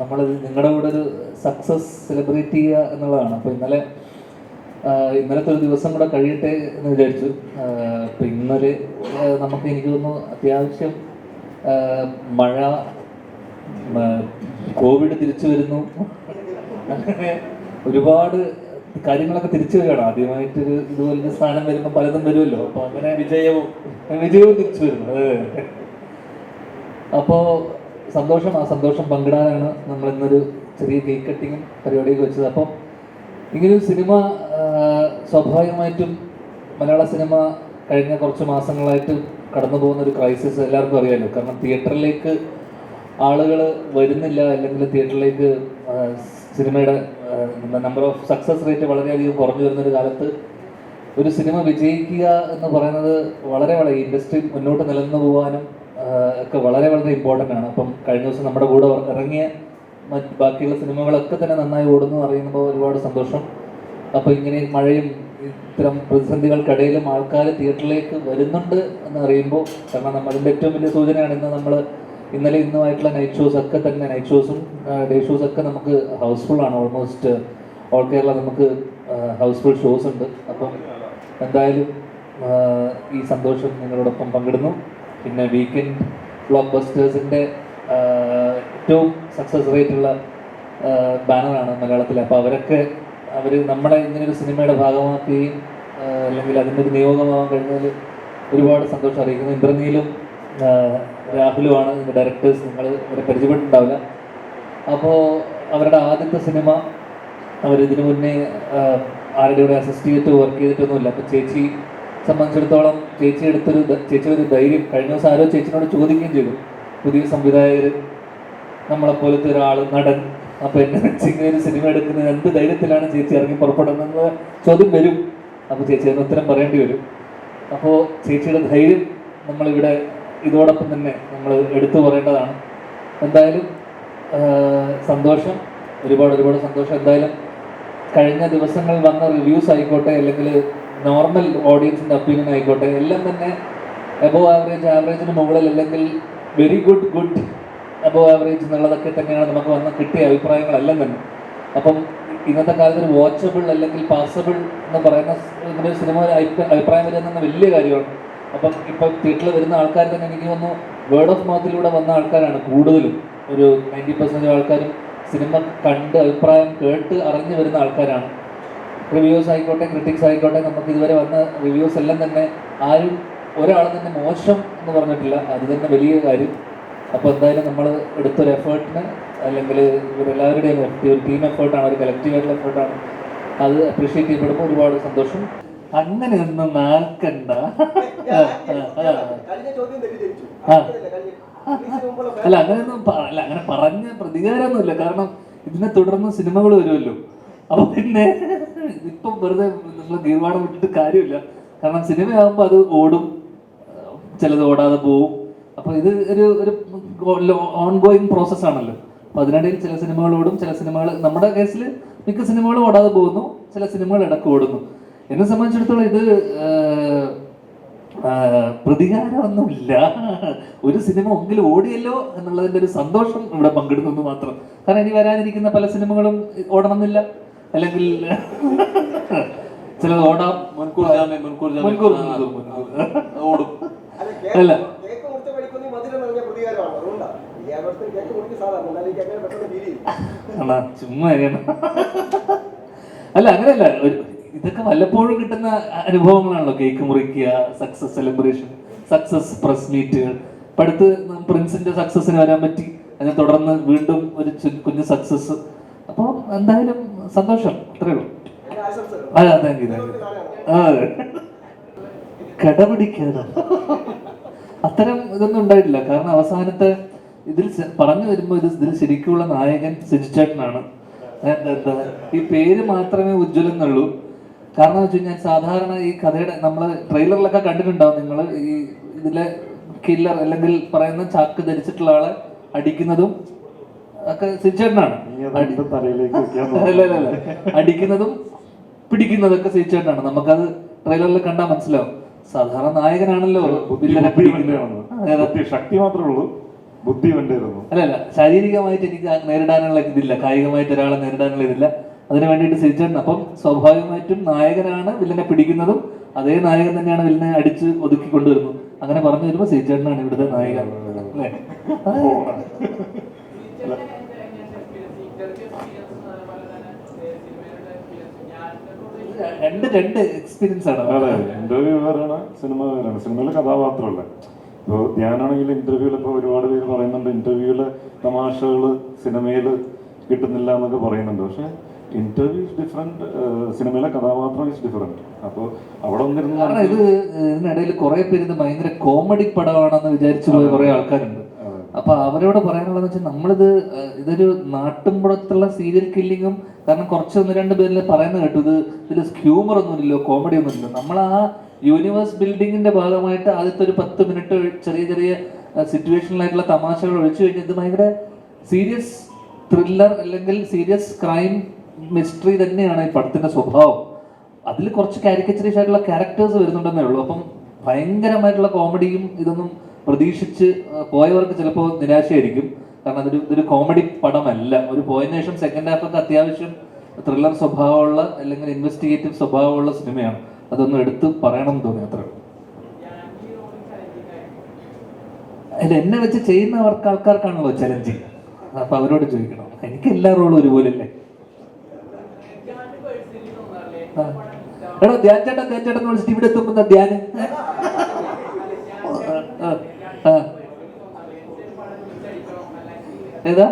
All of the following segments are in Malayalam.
നമ്മൾ നിങ്ങളുടെ കൂടെ ഒരു സക്സസ് സെലിബ്രേറ്റ് ചെയ്യുക എന്നുള്ളതാണ്. അപ്പോൾ ഇന്നലെ ഇന്നലത്തെ ഒരു ദിവസം കൂടെ കഴിയട്ടെ എന്ന് വിചാരിച്ചു. അപ്പം ഇന്നലെ നമുക്ക് എനിക്ക് തോന്നുന്നു അത്യാവശ്യം മഴ കോവിഡ് തിരിച്ചു വരുന്നു. അങ്ങനെ ഒരുപാട് കാര്യങ്ങളൊക്കെ തിരിച്ചു വരികയാണ്. ആദ്യമായിട്ടൊരു ഇതുപോലൊരു സ്ഥാനം വരുമ്പോൾ പലതും വരുമല്ലോ. അപ്പോൾ അങ്ങനെ വിജയവും. വിജയവും തിരിച്ചു വരുന്നു. അപ്പോൾ സന്തോഷം ആ സന്തോഷം പങ്കിടാനാണ് നമ്മൾ ഇന്നൊരു ചെറിയ കേക്ക് കട്ടിങ്ങും പരിപാടിയൊക്കെ വെച്ചത്. അപ്പം ഇങ്ങനൊരു സിനിമ സ്വാഭാവികമായിട്ടും മലയാള സിനിമ കഴിഞ്ഞ കുറച്ച് മാസങ്ങളായിട്ട് കടന്നു പോകുന്ന ഒരു ക്രൈസിസ് എല്ലാവർക്കും അറിയാമല്ലോ കാരണം തിയേറ്ററിലേക്ക് ആളുകൾ വരുന്നില്ല അല്ലെങ്കിൽ തിയേറ്ററിലേക്ക് സിനിമയുടെ നമ്പർ ഓഫ് സക്സസ് റേറ്റ് വളരെയധികം കുറഞ്ഞു വരുന്നൊരു കാലത്ത് ഒരു സിനിമ വിജയിക്കുക എന്ന് പറയുന്നത് വളരെ വളരെ ഇൻഡസ്ട്രി മുന്നോട്ട് നിലനിന്ന് പോകാനും ഒക്കെ വളരെ വളരെ ഇമ്പോർട്ടന്റ് ആണ്. അപ്പം കഴിഞ്ഞ ദിവസം നമ്മുടെ കൂടെ ഇറങ്ങിയ മറ്റ് ബാക്കിയുള്ള സിനിമകളൊക്കെ തന്നെ നന്നായി ഓടുന്നു അറിയുമ്പോൾ ഒരുപാട് സന്തോഷം. അപ്പോൾ ഇങ്ങനെ മഴയും ഇത്തരം പ്രതിസന്ധികൾക്കിടയിലും ആൾക്കാർ തിയേറ്ററിലേക്ക് വരുന്നുണ്ട് എന്ന് അറിയുമ്പോൾ കാരണം നമ്മൾ അതിന്റെ ഏറ്റവും വലിയ സൂചനയാണ് ഇന്ന് നമ്മൾ ഇന്നലെ ഇന്നുമായിട്ടുള്ള നൈറ്റ് ഷോസ് ഒക്കെ തന്നെ നൈറ്റ് ഷോസും ഡേ ഷോസ് ഒക്കെ നമുക്ക് ഹൗസ്ഫുൾ ആണ്. ഓൾമോസ്റ്റ് ഓൾ കേരള നമുക്ക് ഹൗസ്ഫുൾ ഷോസ് ഉണ്ട്. അപ്പം എന്തായാലും ഈ സന്തോഷം നിങ്ങളോടൊപ്പം പങ്കിടുന്നു. പിന്നെ വീക്കെൻഡ് ബ്ലോക്ക് ബസ്റ്റേഴ്സിന്റെ ഏറ്റവും സക്സസ് റേറ്റ് ഉള്ള ബാനറാണ് മലയാളത്തിൽ അപ്പോൾ അവരൊക്കെ അവർ നമ്മളെ ഇങ്ങനെ ഒരു സിനിമയുടെ ഭാഗമാക്കുകയും അല്ലെങ്കിൽ അതിന്റെ ഒരു നിയോഗമാകാൻ കഴിഞ്ഞതിൽ ഒരുപാട് സന്തോഷം അറിയിക്കുന്നു. ഇന്ദ്രനീലും രാഹുലുമാണ് ഡയറക്ടേഴ്സ് നിങ്ങൾ അവരെ പരിചയപ്പെട്ടിട്ടുണ്ടാവില്ല. അപ്പോൾ അവരുടെ ആദ്യത്തെ സിനിമ അവരിതിനു മുന്നേ ആരുടെ കൂടെ അസിസ്റ്റ് ചെയ്തിട്ട് വർക്ക് ചെയ്തിട്ടൊന്നുമില്ല. അപ്പോൾ ചേച്ചി സംബന്ധിച്ചിടത്തോളം ചേച്ചി എടുത്തൊരു ചേച്ചി ഒരു ധൈര്യം കഴിഞ്ഞ ദിവസം ആരോ ചേച്ചിനോട് ചോദിക്കുകയും ചെയ്തു. പുതിയ സംവിധായകർ നമ്മളെപ്പോലത്തെ ഒരാൾ നടൻ അപ്പോൾ എന്നെ വെച്ച് ഇങ്ങനെ ഒരു സിനിമ എടുക്കുന്നത് എന്ത് ധൈര്യത്തിലാണ് ചേച്ചി ഇറങ്ങി പുറപ്പെടുന്നത് ചോദ്യം വരും. അപ്പോൾ ചേച്ചി അതിന് ഉത്തരം പറയേണ്ടി വരും. അപ്പോൾ ചേച്ചിയുടെ ധൈര്യം നമ്മളിവിടെ ഇതോടൊപ്പം തന്നെ നമ്മൾ എടുത്തു പറയേണ്ടതാണ്. എന്തായാലും സന്തോഷം. ഒരുപാട് ഒരുപാട് സന്തോഷം. എന്തായാലും കഴിഞ്ഞ ദിവസങ്ങളിൽ വന്ന റിവ്യൂസ് ആയിക്കോട്ടെ അല്ലെങ്കിൽ നോർമൽ ഓഡിയൻസിന്റെ ഒപ്പീനിയൻ ആയിക്കോട്ടെ. എല്ലാം തന്നെ എബോ ആവറേജ് ആവറേജിന് മുകളിൽ അല്ലെങ്കിൽ very good good above average എന്നുള്ളതൊക്കെ തന്നെയാണ് നമുക്ക് വന്ന കിട്ടിയ അഭിപ്രായങ്ങളെല്ലാം തന്നെ. അപ്പം ഇന്നത്തെ കാലത്ത് വാച്ചബിൾ അല്ലെങ്കിൽ പാസബിൾ എന്ന് പറയുന്ന ഇങ്ങനെ സിനിമ അഭിപ്രായം വരിക എന്ന വലിയ കാര്യമാണ്. അപ്പം ഇപ്പം തിയേറ്ററിൽ വരുന്ന ആൾക്കാർ തന്നെ എനിക്ക് തോന്നുന്നു വേർഡ് ഓഫ് മൗത്തിലൂടെ വന്ന ആൾക്കാരാണ് കൂടുതലും. ഒരു നയന്റി പെർസെന്റേജ് ആൾക്കാരും സിനിമ കണ്ട് അഭിപ്രായം കേട്ട് അറിഞ്ഞു വരുന്ന ആൾക്കാരാണ്. റിവ്യൂസ് ആയിക്കോട്ടെ ക്രിട്ടിക്സ് ആയിക്കോട്ടെ നമുക്ക് ഇതുവരെ വന്ന റിവ്യൂസ് എല്ലാം തന്നെ ആരും ഒരാളും തന്നെ മോശം എന്ന് പറഞ്ഞിട്ടില്ല. അത് തന്നെ വലിയ കാര്യം. അപ്പോൾ എന്തായാലും നമ്മൾ എടുത്തൊരു എഫേർട്ടിന് അല്ലെങ്കിൽ ഇവരെല്ലാവരുടെയും ഒരു ടീം എഫേർട്ടാണ് ഒരു കളക്റ്റീവായിട്ടുള്ള എഫേർട്ടാണ് അത് അപ്രീഷിയേറ്റ് ചെയ്യപ്പെടുമ്പോൾ ഒരുപാട് സന്തോഷം. അങ്ങനെ ഒന്ന് നാൽക്കണ്ട. അല്ല അങ്ങനെയൊന്നും അല്ല അങ്ങനെ പറഞ്ഞ പ്രതികാരമൊന്നുമില്ല. കാരണം ഇതിനെ തുടർന്ന് സിനിമകൾ വരുമല്ലോ. അപ്പൊ പിന്നെ ഇപ്പം വെറുതെ നമ്മൾ ഗീർവാണം വിട്ടിട്ട് കാര്യമില്ല. കാരണം സിനിമയാകുമ്പോൾ അത് ഓടും. ചിലത് ഓടാതെ പോവും. അപ്പോൾ ഇത് ഒരു ഒരു ഓൺ ഗോയിങ് പ്രോസസ് ആണല്ലോ. അപ്പൊ അതിനിടയിൽ ചില സിനിമകൾ ഓടും ചില സിനിമകൾ നമ്മുടെ കേസിൽ മിക്ക സിനിമകളും ഓടാതെ പോകുന്നു ചില സിനിമകൾ ഇടയ്ക്ക് ഓടുന്നു. എന്നെ സംബന്ധിച്ചിടത്തോളം ഇത് പ്രതികാരമൊന്നുമില്ല. ഒരു സിനിമ ഒങ്കിലും ഓടിയല്ലോ എന്നുള്ളതിന്റെ ഒരു സന്തോഷം ഇവിടെ പങ്കിടുന്നു മാത്രം. കാരണം ഇനി വരാനിരിക്കുന്ന പല സിനിമകളും ഓടണമെന്നില്ല. അല്ലെങ്കിൽ ചിലത് ഓടാം. മുൻകൂർ ജാമ്യം മുൻകൂർ ജാമ്യം. മുൻകൂർ ഓടും. അല്ല, അല്ല. ചുമ്മാ അങ്ങനെയല്ല. ഇതൊക്കെ വല്ലപ്പോഴും കിട്ടുന്ന അനുഭവങ്ങളാണല്ലോ. കേക്ക് മുറിക്കുക സക്സസ് സെലിബ്രേഷൻ സക്സസ് പ്രസ് മീറ്റുകൾ ഇപ്പം അടുത്ത് പ്രിൻസിന്റെ സക്സസിന് വരാൻ പറ്റി. അതിനെ തുടർന്ന് വീണ്ടും ഒരു കുഞ്ഞു സക്സസ് അപ്പോൾ എന്തായാലും സന്തോഷം. അത്രേ ഉള്ളൂ. താങ്ക് യു താങ്ക് യു അത്തരം ഇതൊന്നും ഉണ്ടായിട്ടില്ല. കാരണം അവസാനത്തെ ഇതിൽ പറഞ്ഞു വരുമ്പോൾ ഇത് ഇതിൽ ശരിക്കുള്ള നായകൻ സിജിച്ചേട്ടനാണ് എന്താ ഈ പേര് മാത്രമേ ഉജ്ജ്വലം എന്നുള്ളൂ കാരണം വെച്ച് കഴിഞ്ഞാൽ സാധാരണ ഈ കഥയുടെ നമ്മൾ ട്രെയിലറിലൊക്കെ കണ്ടിട്ടുണ്ടാവും നിങ്ങൾ ഈ ഇതിലെ കില്ലർ അല്ലെങ്കിൽ പറയുന്ന ചാക്ക് ധരിച്ചിട്ടുള്ള ആളെ അടിക്കുന്നതും ഒക്കെ അല്ല അടിക്കുന്നതും പിടിക്കുന്നതൊക്കെ സിജിച്ചേട്ടനാണ് നമുക്കത് ട്രെയിലറിൽ കണ്ടാൽ മനസ്സിലാവും. സാധാരണ നായകനാണല്ലോ. ശക്തി മാത്രമേ ഉള്ളൂ. ബുദ്ധി അല്ല അല്ല. ശാരീരികമായിട്ട് എനിക്ക് നേരിടാനുള്ള ഇതില്ല. കായികമായിട്ട് ഒരാളെ നേരിടാനുള്ള ഇതില്ല. അതിനു വേണ്ടിയിട്ട് സിരിച്ചേട്ടൻ അപ്പം സ്വാഭാവികമായിട്ടും നായകനാണ് വില്ലനെ പിടിക്കുന്നതും അതേ നായകൻ തന്നെയാണ് വില്ലനെ അടിച്ച് ഒതുക്കി കൊണ്ടുവരുന്നത് അങ്ങനെ പറഞ്ഞു വരുമ്പോൾ സിരിച്ചേട്ടനാണ് ഇവിടുത്തെ നായകൻ അല്ലേ. രണ്ട് രണ്ട് എക്സ്പീരിയൻസ് ആണ്. അതെ ഇന്റർവ്യൂ വേറാണ് സിനിമ സിനിമയിലെ കഥാപാത്രമല്ല. ഇപ്പോൾ ഞാനാണെങ്കിൽ ഇന്റർവ്യൂവിൽ ഇപ്പോൾ ഒരുപാട് പേര് പറയുന്നുണ്ട് ഇന്റർവ്യൂവിലെ തമാശകൾ സിനിമയിൽ കിട്ടുന്നില്ല എന്നൊക്കെ പറയുന്നുണ്ട്. പക്ഷെ ഇന്റർവ്യൂ ഇസ് ഡിഫറെന്റ് സിനിമയിലെ കഥാപാത്രം ഇസ് ഡിഫറെന്റ് അപ്പോൾ അവിടെ വന്നിരുന്ന ഇത് ഇതിനിടയിൽ കുറെ പേര് ഭയങ്കര കോമഡി പടമാണെന്ന് വിചാരിച്ചു പോയ കുറെ ആൾക്കാരുണ്ട്. അപ്പൊ അവരോട് പറയാനുള്ളത് വെച്ചാൽ നമ്മളിത് ഇതൊരു നാട്ടുമ്പുറത്തുള്ള സീരിയൽ കില്ലിങ്ങും കാരണം കുറച്ച് ഒന്ന് രണ്ട് പേരിൽ പറയുന്നത് കേട്ടു. ഇത് ഇതിൽ ഹ്യൂമർ ഒന്നുമില്ലല്ലോ കോമഡി ഒന്നുമില്ലല്ലോ. നമ്മൾ ആ യൂണിവേഴ്സ് ബിൽഡിങ്ങിന്റെ ഭാഗമായിട്ട് ആദ്യത്തെ ഒരു പത്ത് മിനിറ്റ് ചെറിയ ചെറിയ സിറ്റുവേഷനിലായിട്ടുള്ള തമാശകൾ ഒഴിച്ചു കഴിഞ്ഞാൽ ഇത് ഭയങ്കര സീരിയസ് ത്രില്ലർ അല്ലെങ്കിൽ സീരിയസ് ക്രൈം മിസ്റ്ററി തന്നെയാണ് ഈ പടത്തിന്റെ സ്വഭാവം. അതിൽ കുറച്ച് കാരിക്കച്ചറീസ് ആയിട്ടുള്ള ക്യാരക്ടേഴ്സ് വരുന്നുണ്ടെന്നേ ഉള്ളൂ. അപ്പം ഭയങ്കരമായിട്ടുള്ള കോമഡിയും ഇതൊന്നും പ്രതീക്ഷിച്ച് പോയവർക്ക് ചിലപ്പോൾ നിരാശയായിരിക്കും. കാരണം അതൊരു ഇതൊരു കോമഡി പടമല്ല. ഒരു പോയതിനു ശേഷം സെക്കൻഡ് ഹാഫ് ഒക്കെ അത്യാവശ്യം ത്രില്ലർ സ്വഭാവമുള്ള അല്ലെങ്കിൽ ഇൻവെസ്റ്റിഗേറ്റീവ് സ്വഭാവമുള്ള സിനിമയാണ് അതൊന്നും എടുത്ത് പറയണം എന്ന് തോന്നി അത്ര അല്ല എന്നെ വെച്ച് ചെയ്യുന്ന അവർക്ക് ആൾക്കാർക്കാണല്ലോ ചലഞ്ചിങ് അപ്പൊ അവരോട് ചോദിക്കണം. എനിക്ക് എല്ലാ റോളും ഒരുപോലെയല്ലേ. എടോ ധ്യാൻ ചേട്ടൻ ധ്യാൻ ചേട്ടൻ വിളിച്ചിട്ട് ഇവിടെ എത്തുമ്പോ ധ്യാൻ ഏതാ.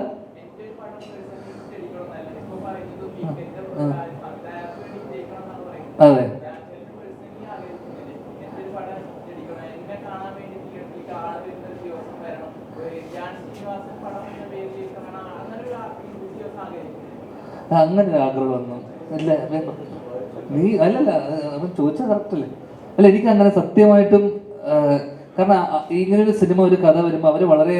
അതെ അങ്ങനെ ഒരു ആഗ്രഹമൊന്നും അല്ല. നീ അല്ലല്ല അവൻ ചോദിച്ചാൽ കറക്റ്റ് അല്ലേ അല്ല എനിക്ക് അങ്ങനെ സത്യമായിട്ടും കാരണം ഇങ്ങനെ ഒരു സിനിമ ഒരു കഥ വരുമ്പോൾ അവർ വളരെ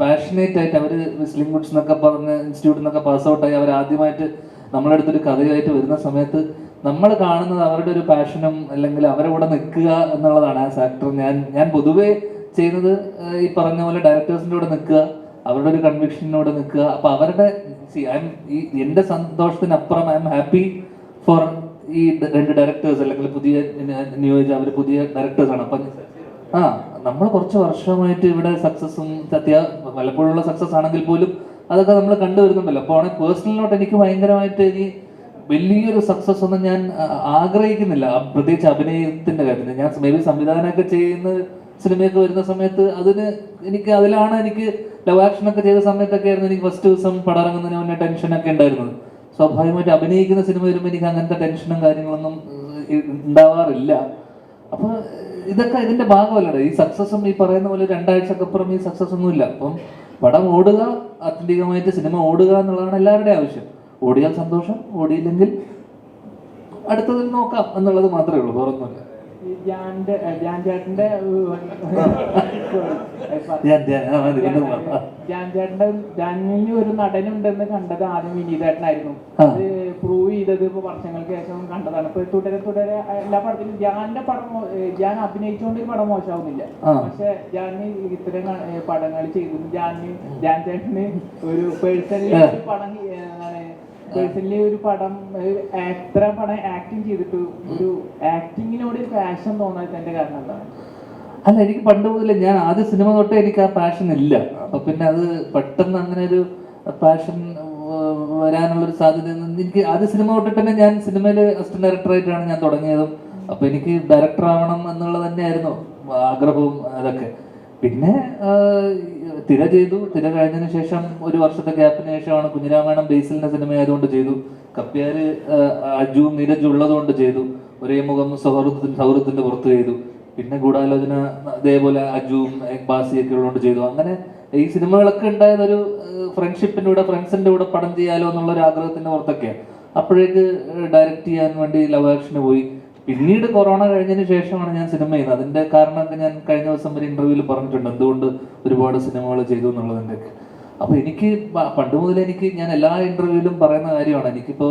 പാഷനേറ്റ് ആയിട്ട് അവർ മുസ്ലിം ഗുഡ്സ് എന്നൊക്കെ പറഞ്ഞ് ഇൻസ്റ്റിറ്റ്യൂട്ടിൽ നിന്നൊക്കെ പാസ് ഔട്ടായി അവർ ആദ്യമായിട്ട് നമ്മളെ അടുത്തൊരു കഥയായിട്ട് വരുന്ന സമയത്ത് നമ്മൾ കാണുന്നത് അവരുടെ ഒരു പാഷനും അല്ലെങ്കിൽ അവരെ കൂടെ നിൽക്കുക എന്നുള്ളതാണ് ആസ് ആക്ടർ ഞാൻ ഞാൻ പൊതുവേ ചെയ്യുന്നത് ഈ പറഞ്ഞ പോലെ ഡയറക്ടേഴ്സിന്റെ കൂടെ നിൽക്കുക അവരുടെ ഒരു കൺവിക്ഷനോട് നിൽക്കുക. അപ്പൊ അവരുടെ എന്റെ സന്തോഷത്തിനപ്പുറം ഐ എം ഹാപ്പി ഫോർ ഈ രണ്ട് ഡയറക്ടേഴ്സ് അല്ലെങ്കിൽ പുതിയ ന- നിയോജിച്ച അവർ പുതിയ ഡയറക്ടേഴ്സ് ആണ്. അപ്പം ആ. നമ്മൾ കുറച്ച് വർഷമായിട്ട് ഇവിടെ സക്സസും സത്യ വല്ലപ്പോഴുള്ള സക്സസ് ആണെങ്കിൽ പോലും അതൊക്കെ നമ്മൾ കണ്ടുവരുന്നുണ്ടല്ലോ അപ്പോൾ ആണെങ്കിൽ പേഴ്സണലിനോട്ട് എനിക്ക് ഭയങ്കരമായിട്ട് ഇനി വലിയൊരു സക്സസ് ഒന്നും ഞാൻ ആഗ്രഹിക്കുന്നില്ല. പ്രത്യേകിച്ച് അഭിനയത്തിന്റെ കാര്യത്തിൽ. ഞാൻ മേ ബി സംവിധാനമൊക്കെ ചെയ്യുന്ന സിനിമയൊക്കെ വരുന്ന സമയത്ത് അതിന് എനിക്ക് അതിലാണ് എനിക്ക് ലവ് ആക്ഷൻ ഒക്കെ ചെയ്ത സമയത്തൊക്കെ ആയിരുന്നു എനിക്ക് ഫസ്റ്റ് ദിവസം പടം ഇറങ്ങുന്നതിന് മുന്നേ ടെൻഷനൊക്കെ ഉണ്ടായിരുന്നത്. സ്വാഭാവികമായിട്ട് അഭിനയിക്കുന്ന സിനിമ വരുമ്പോൾ എനിക്ക് അങ്ങനത്തെ ടെൻഷനും കാര്യങ്ങളൊന്നും ഉണ്ടാവാറില്ല. അപ്പൊ ഇതൊക്കെ ഇതിന്റെ ഭാഗമല്ലേ ഈ സക്സസും ഈ പറയുന്ന പോലെ രണ്ടാഴ്ചക്ക് അപ്പുറം ഈ സക്സസ് ഒന്നും ഇല്ല അപ്പം പടം ഓടുക ആത്യന്തികമായിട്ട് സിനിമ ഓടുക എന്നുള്ളതാണ് എല്ലാവരുടെയും ആവശ്യം. ഓടിയാൽ സന്തോഷം ഓടിയില്ലെങ്കിൽ അടുത്തതിൽ നോക്കാം എന്നുള്ളത് മാത്രമേ ഉള്ളൂ വേറൊന്നുമില്ല. ധ്യാന്റെ ധ്യാൻ ചേട്ടന്റെ. ധ്യാൻ ഒരു നടനുണ്ടെന്ന് കണ്ടത് ആദ്യം വിനീതേട്ടനായിരുന്നു. അത് പ്രൂവ് ചെയ്തത് ഇപ്പൊ വർഷങ്ങൾക്ക് ശേഷം കണ്ടതാണ്. ഇപ്പൊ തുടരെ തുടരെ എല്ലാ പടത്തിലും ധ്യാന്റെ പടം ജാൻ ധ്യാൻ അഭിനയിച്ചുകൊണ്ട് പടം മോശമാവുന്നില്ല. പക്ഷെ ധ്യാൻ ഇത്രയും പടങ്ങൾ ചെയ്തു ധ്യാന് ധ്യാൻ ചേട്ടന് ഒരു പേഴ്സണലി പടം പേഴ്സണലി ഒരു പടം എത്ര പടം ആക്ടിങ് ചെയ്തിട്ട് ഒരു ആക്ടിങ്ങിനോട് പാഷൻ തോന്നാത്തതിന്റെ കാരണം എന്താണ്? അല്ല എനിക്ക് പണ്ട് മുതലേ ഞാൻ ആദ്യ സിനിമ തൊട്ടേ എനിക്ക് ആ പാഷൻ ഇല്ല. അപ്പൊ പിന്നെ അത് പെട്ടെന്ന് അങ്ങനെ ഒരു പാഷൻ വരാനുള്ളൊരു സാധ്യത എനിക്ക് ആദ്യ സിനിമ തൊട്ടിട്ട് തന്നെ ഞാൻ സിനിമയിൽ അസിസ്റ്റന്റ് ഡയറക്ടറായിട്ടാണ് ഞാൻ തുടങ്ങിയതും. അപ്പൊ എനിക്ക് ഡയറക്ടർ ആവണം എന്നുള്ളത് തന്നെയായിരുന്നു ആഗ്രഹവും അതൊക്കെ. പിന്നെ തിര ചെയ്തു. തിര കഴിഞ്ഞതിന് ശേഷം ഒരു വർഷത്തെ ഗ്യാപ്പിന് ശേഷമാണ് കുഞ്ഞിരാമായണം ബേസിലിന്റെ സിനിമ ആയതുകൊണ്ട് ചെയ്തു. കപ്പ്യാര് അജുവും നീരജും ഉള്ളതുകൊണ്ട് ചെയ്തു. ഒരേ മുഖം സൗഹൃദത്തിന് സൗഹൃദത്തിന്റെ പുറത്ത് ചെയ്തു. പിന്നെ ഗൂഢാലോചന അതേപോലെ അജുവും ബാസിയൊക്കെ ഉള്ളതുകൊണ്ട് ചെയ്തു. അങ്ങനെ ഈ സിനിമകളൊക്കെ ഉണ്ടായത് ഒരു ഫ്രണ്ട്ഷിപ്പിന്റെ കൂടെ ഫ്രണ്ട്സിന്റെ കൂടെ പടം ചെയ്യാലോ എന്നുള്ള ഒരു ആഗ്രഹത്തിന്റെ പുറത്തൊക്കെയാണ് അപ്പോഴേക്ക് ഡയറക്റ്റ് ചെയ്യാൻ വേണ്ടി ലവ് ആക്ഷന് പോയി. പിന്നീട് കൊറോണ കഴിഞ്ഞതിന് ശേഷമാണ് ഞാൻ സിനിമ ചെയ്യുന്നത്. അതിന്റെ കാരണമൊക്കെ ഞാൻ കഴിഞ്ഞ ദിവസം ഒരു ഇന്റർവ്യൂവിൽ പറഞ്ഞിട്ടുണ്ട്. എന്തുകൊണ്ട് ഒരുപാട് സിനിമകൾ ചെയ്തു എന്നുള്ളതിന്റെ ഒക്കെ അപ്പൊ എനിക്ക് പണ്ട് മുതൽ എനിക്ക് ഞാൻ എല്ലാ ഇന്റർവ്യൂവിലും പറയുന്ന കാര്യമാണ്. എനിക്കിപ്പോ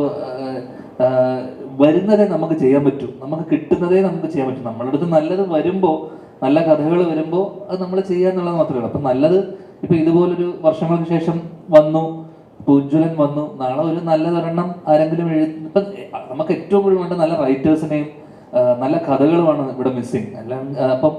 വരുന്നതേ നമുക്ക് ചെയ്യാൻ പറ്റൂ. നമുക്ക് കിട്ടുന്നതേ നമുക്ക് ചെയ്യാൻ പറ്റും. നമ്മളുടെ അടുത്ത് നല്ലത് വരുമ്പോൾ നല്ല കഥകൾ വരുമ്പോൾ അത് നമ്മൾ ചെയ്യാന്നുള്ളത് മാത്രമേ ഉള്ളൂ. അപ്പം നല്ലത് ഇപ്പൊ ഇതുപോലൊരു വർഷങ്ങൾക്ക് ശേഷം വന്നു ഉജ്ജ്വലൻ വന്നു. നാളെ ഒരു നല്ലതൊരെണ്ണം ആരെങ്കിലും എഴുതി ഇപ്പൊ നമുക്ക് ഏറ്റവും കൂടുതൽ വേണ്ട നല്ല റൈറ്റേഴ്സിനെയും നല്ല കഥകളുമാണ് ഇവിടെ മിസ്സിങ് എല്ലാം അപ്പം